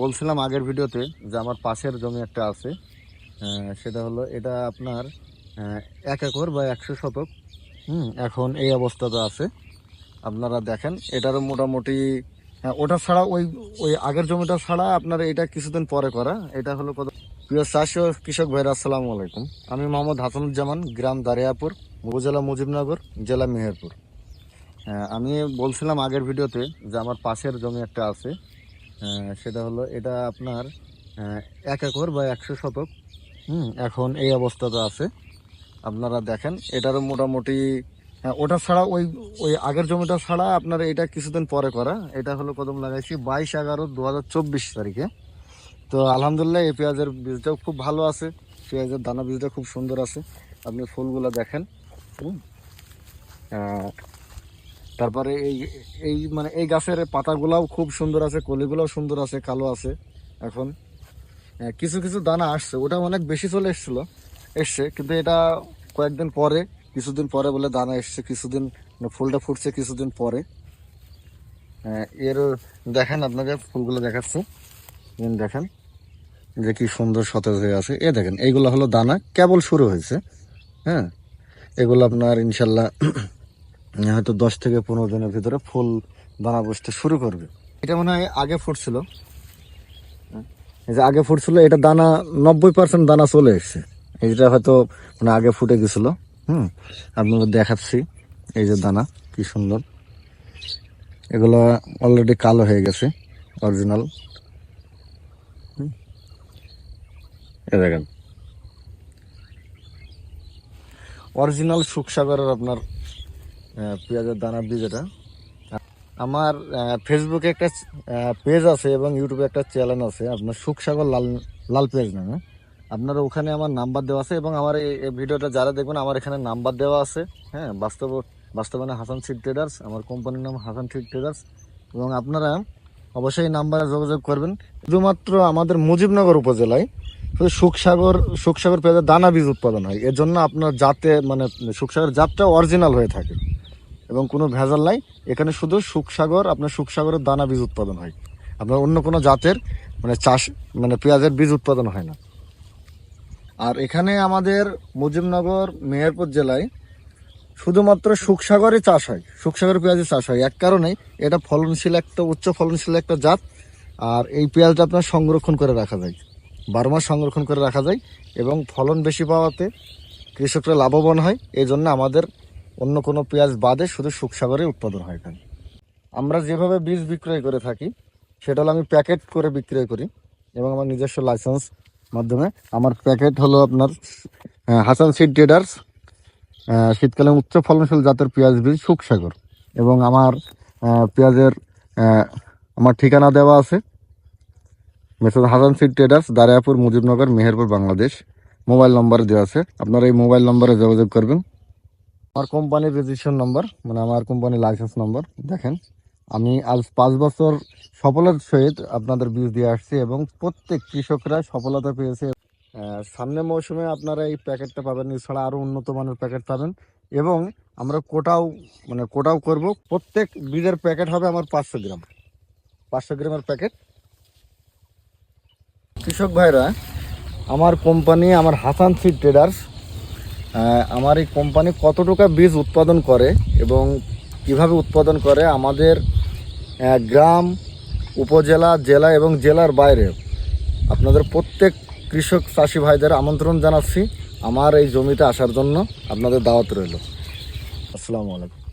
বলছিলাম আগের ভিডিওতে যে আমার পাশের জমি একটা আছে সেটা হলো এটা আপনার এক একর বা একশো শতক। হুম, এখন এই অবস্থাতে আছে। আপনারা দেখেন, এটারও মোটামুটি ওটা ছাড়া ওই ওই আগের জমিটা ছাড়া আপনার এটা কিছুদিন পরে করা। এটা হলো কত প্রিয় চাষি ও কৃষক ভাইরা, আসসালামু আলাইকুম। আমি মোহাম্মদ হাসানুজ্জামান, গ্রাম দারিয়াপুর, উপজেলা মুজিবনগর, জেলা মেহেরপুর। আমি বলছিলাম আগের ভিডিওতে যে আমার পাশের জমি একটা আছে সেটা হলো এটা আপনার এক একর বা একশো শতক। হুম, এখন এই অবস্থাতে আছে। আপনারা দেখেন, এটারও মোটামুটি ওটা ছাড়া ওই ওই আগের জমিটা ছাড়া আপনার এটা কিছুদিন পরে করা। এটা হলো কদম লাগাইছি বাইশ এগারো দু তারিখে। তো আলহামদুলিল্লাহ এই পেঁয়াজের বীজটাও খুব ভালো আছে। পেঁয়াজের দানা বীজটা খুব সুন্দর আছে। আপনি ফুলগুলো দেখেন। হুম। তারপরে এই এই মানে এই গাছের পাতাগুলাও খুব সুন্দর আছে কলিগুলাও সুন্দর আছে কালো আছে এখন। আহ, কিছু কিছু দানা আসছে ওটা অনেক বেশি চলে এসেছিল এসছে কিন্তু এটা কয়েকদিন পরে কিছুদিন পরে বলে দানা এসছে কিছুদিন মানে ফুলটা ফুটছে কিছুদিন পরে। আহ, এর দেখেন আপনাকে ফুলগুলো দেখাচ্ছে দেখেন যে কি সুন্দর সতেজ হয়ে আছে। এ দেখেন এইগুলো হলো দানা কেবল শুরু হয়েছে হ্যাঁ। এগুলো আপনার ইনশাল্লাহ হয়তো দশ থেকে পনেরো দিনের ভিতরে ফুল দানা বসতে শুরু করবে। এটা মনে হয় আগে ফুটছিল। এই যে আগে ফুটছিল, এটা দানা নব্বই পার্সেন্ট দানা চলে এসছে। এইটা হয়তো মানে আগে ফুটে গেছিল। হুম, আপনাদের দেখাচ্ছি এই যে দানা, কি সুন্দর। এগুলো অলরেডি কালো হয়ে গেছে অরিজিনাল এ দেখেন। অরিজিনাল সুখসাগরের আপনার পেঁয়াজের দানা বীজ এটা। আমার ফেসবুকে একটা পেজ আছে এবং ইউটিউবে একটা চ্যানেল আছে। আপনার সুখসাগর লাল লাল পেজ নামে। আপনার ওখানে আমার নাম্বার দেওয়া আছে এবং আমার এই ভিডিওটা যারা দেখবেন, আমার এখানে নাম্বার দেওয়া আছে। হ্যাঁ বাস্তব, বাস্তবায়নে হাসান সিড ট্রেডার্স আমার কোম্পানির নাম হাসান সিড ট্রেডার্স এবং আপনারা অবশ্যই নাম্বারে যোগাযোগ করবেন। শুধুমাত্র আমাদের মুজিবনগর উপজেলায় শুধু সুখসাগর সুখসাগর পেঁয়াজের দানা বীজ উৎপাদন হয়। এর জন্য আপনার জাতে মানে সুখসাগর জাতটা অরিজিনাল হয়ে থাকে। এবং কোনো ভেজাল নাই। এখানে শুধু সুখসাগর আপনার সুখসাগরের দানা বীজ উৎপাদন হয়। আপনার অন্য কোনো জাতের মানে চাষ মানে পেঁয়াজের বীজ উৎপাদন হয় না। আর এখানে আমাদের মুজিবনগর, মেহেরপুর জেলায় শুধুমাত্র সুখসাগরে চাষ হয় সুখসাগর পেঁয়াজের চাষ হয়। এক কারণেই এটা ফলনশীল একটা, উচ্চ ফলনশীল একটা জাত। আর এই পেঁয়াজটা আপনার সংরক্ষণ করে রাখা যায়, বারো মাস সংরক্ষণ করে রাখা যায় এবং ফলন বেশি পাওয়াতে কৃষকরা লাভবান হয়। এই জন্য আমাদের অন্য কোনো পেঁয়াজ বাদে শুধু সুখসাগরে উৎপাদন হয় এখানে। আমরা যেভাবে বীজ বিক্রয় করে থাকি, সেটা হলো আমি প্যাকেট করে বিক্রয় করি এবং আমার নিজস্ব লাইসেন্স মাধ্যমে। আমার প্যাকেট হলো আপনার হাসান সিড ট্রেডার্স শীতকালে উচ্চ ফলনশীল জাতের পেঁয়াজ বীজ সুখসাগর এবং আমার পেঁয়াজের আমার ঠিকানা দেওয়া আছে। Message Hasan seed traders Dariyapur Mujibnagar, Meherpur, Bangladesh. Mobile number দেওয়া আছে। আপনারা এই মোবাইল নম্বরে যোগাযোগ করবেন। আমার কোম্পানির রেজিস্ট্রেশন নম্বর মানে আমার কোম্পানির লাইসেন্স নম্বর দেখেন। আমি আজ পাঁচ বছর সফলতার সহিত আপনাদের বীজ দিয়ে আসছি এবং প্রত্যেক কৃষকরা সফলতা পেয়েছে। আহ, সামনের মৌসুমে আপনারা এই প্যাকেটটা পাবেন এছাড়া আরও উন্নত মানের প্যাকেট পাবেন। এবং আমরা কোটাও মানে কোটাও করব। প্রত্যেক বীজের প্যাকেট হবে আমার পাঁচশো গ্রাম। পাঁচশো গ্রামের প্যাকেট। কৃষক ভাইরা আমার কোম্পানি আমার হাসান সিড ট্রেডার্স আমার এই কোম্পানি কত টাকা বীজ উৎপাদন করে এবং কীভাবে উৎপাদন করে আমাদের গ্রাম, উপজেলা, জেলা এবং জেলার বাইরে। আপনাদের প্রত্যেক কৃষক চাষি ভাইদের আমন্ত্রণ জানাচ্ছি। আমার এই জমিতে আসার জন্য আপনাদের দাওয়াত রইল। আসসালামু আলাইকুম।